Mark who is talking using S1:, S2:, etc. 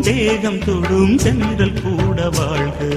S1: தேகம் தொடும் சென்றல் கூட வாழ்க.